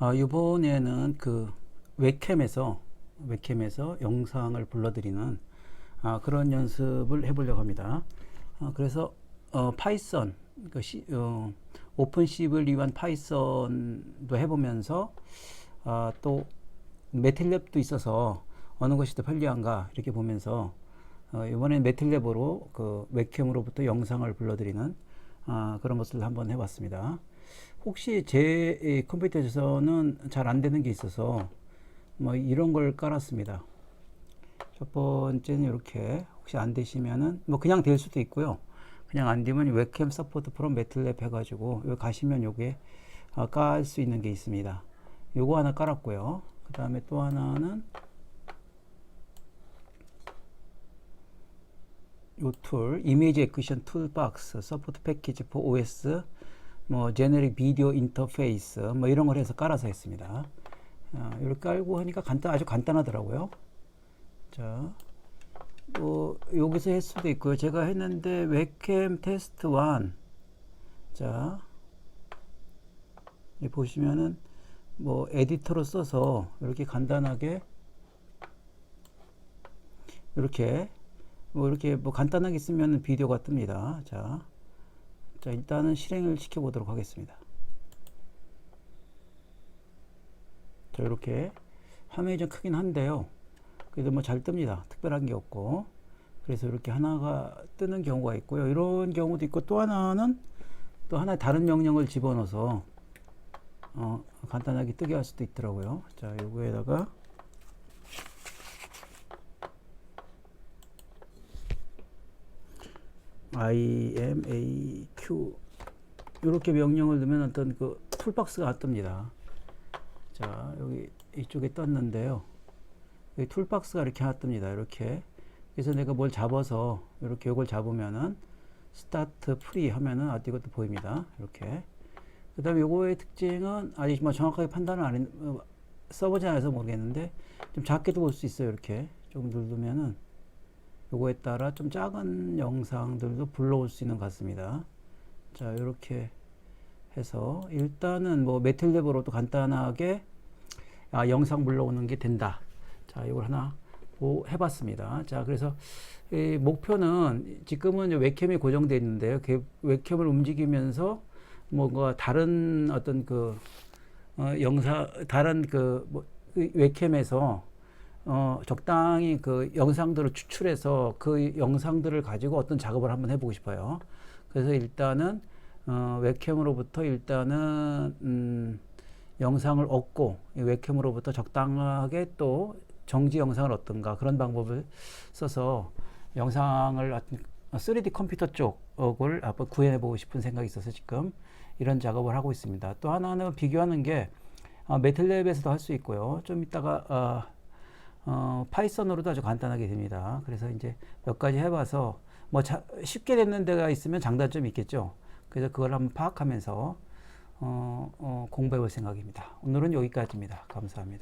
어, 이번에는 그 웹캠에서 웹캠에서 영상을 불러드리는 아, 그런 연습을 해보려고 합니다. 아, 그래서 어, 파이썬, 그 시, 어, 오픈C를 위한 파이썬도 해보면서 아, 또 매틀랩도 있어서 어느 것이 더 편리한가 이렇게 보면서 어, 이번엔 매틀랩으로 그 웹캠으로부터 영상을 불러드리는 아, 그런 것을 한번 해봤습니다. 혹시 제이 컴퓨터에서는 잘 안 되는 게 있어서 뭐 이런 걸 깔았습니다. 첫 번째는 이렇게 혹시 안 되시면은 뭐 그냥 될 수도 있고요. 그냥 안 되면 웹캠 서포트 프롬 매틀랩 해가지고 여기 가시면 요게 아, 깔수 있는 게 있습니다. 요거 하나 깔았고요. 그 다음에 또 하나는 요 툴, 이미지 에쿠션 툴박스, 서포트 패키지 포 OS, 뭐 제네릭 비디오 인터페이스, 뭐 이런 걸 해서 깔아서 했습니다. 아, 이렇게 깔고 하니까 간단 아주 간단하더라고요. 자, 뭐 여기서 했을 수도 있고요. 제가 했는데 웹캠 테스트 1. 자, 이 보시면은 뭐 에디터로 써서 이렇게 간단하게 이렇게 뭐 이렇게 뭐 간단하게 쓰면 비디오가 뜹니다. 자, 자 일단은 실행을 시켜 보도록 하겠습니다. 자 이렇게 화면이 좀 크긴 한데요. 그래도 뭐 잘 뜹니다. 특별한 게 없고 그래서 이렇게 하나가 뜨는 경우가 있고요. 이런 경우도 있고 또 하나는 또 하나 다른 명령을 집어넣어서 어, 간단하게 뜨게 할 수도 있더라고요. 자 요거에다가 이렇게 명령을 넣으면 어떤 그 툴박스가 뜹니다. 자 여기 이쪽에 떴는데요. 여기 툴박스가 이렇게 하나 뜹니다. 이렇게 그래서 내가 뭘 잡아서 이렇게 이걸 잡으면은 스타트 프리 하면은 아 이것도 보입니다. 이렇게 그 다음에 요거의 특징은 아직 뭐 정확하게 판단을 안 했, 어, 써보지 않아서 모르겠는데 좀 작게도 볼 수 있어요. 이렇게 조금 누르면은 요거에 따라 좀 작은 영상들도 불러올 수 있는 것 같습니다. 자, 이렇게 해서 일단은 뭐 매틀랩으로도 간단하게 아, 영상 불러오는 게 된다. 자, 이걸 하나 보- 해봤습니다. 자, 그래서 이 목표는 지금은 웹캠이 고정되어 있는데요. 그 웹캠을 움직이면서 뭔가 다른 어떤 그 어, 영상 다른 그, 뭐, 그 웹캠에서 어, 적당히 그 영상들을 추출해서 그 영상들을 가지고 어떤 작업을 한번 해보고 싶어요. 그래서 일단은 어, 웹캠으로부터 일단은 음, 영상을 얻고 이 웹캠으로부터 적당하게 또 정지 영상을 얻든가 그런 방법을 써서 영상을 어떤 3D 컴퓨터 쪽을 한번 구현해 보고 싶은 생각이 있어서 지금 이런 작업을 하고 있습니다. 또 하나는 비교하는 게 어, 매틀랩에서도 할 수 있고요. 좀 이따가 어, 어, 파이썬으로도 아주 간단하게 됩니다. 그래서 이제 몇 가지 해봐서 뭐 자, 쉽게 되는 데가 있으면 장단점이 있겠죠. 그래서 그걸 한번 파악하면서 어, 어, 공부해 볼 생각입니다. 오늘은 여기까지입니다. 감사합니다.